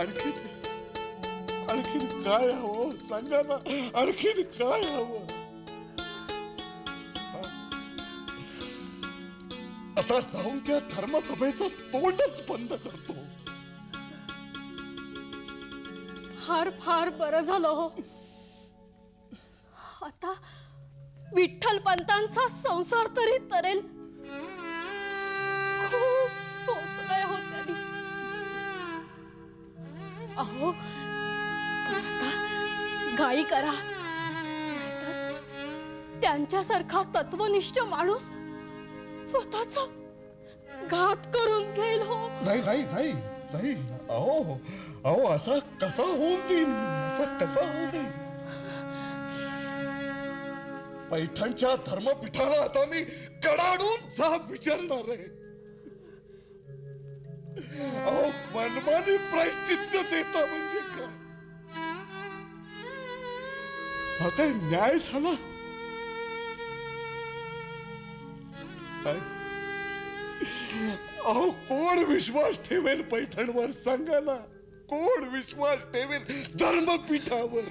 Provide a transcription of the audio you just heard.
आणखीन आणखीन काय हवं? सांगा ना आणखीन काय हवं? आता जाऊन त्या धर्मसभेचं तोंडच बंद करतो. फार फार बरं झालं हो. आता विठ्ठल पंतांचा संसार तरी तरेल. अहो पण आता गाई करा. नाहीतर त्यांच्यासारखा तत्वनिष्ठ माणूस स्वतःचा घात करून घेईल हो. नाही नाही नाही नाही. अहो अहो असा कसा होऊन देईन असा कसा होऊन देईन पैठणच्या धर्मपीठाला आता मी कडाडून जाब विचारणार आहे. अहो प्रायश्चित्त देता म्हणजे काय? हा काय न्याय झाला? अहो कोण विश्वास ठेवेल पैठणवर सांगा ना कोण विश्वास ठेवेल धर्मपीठावर?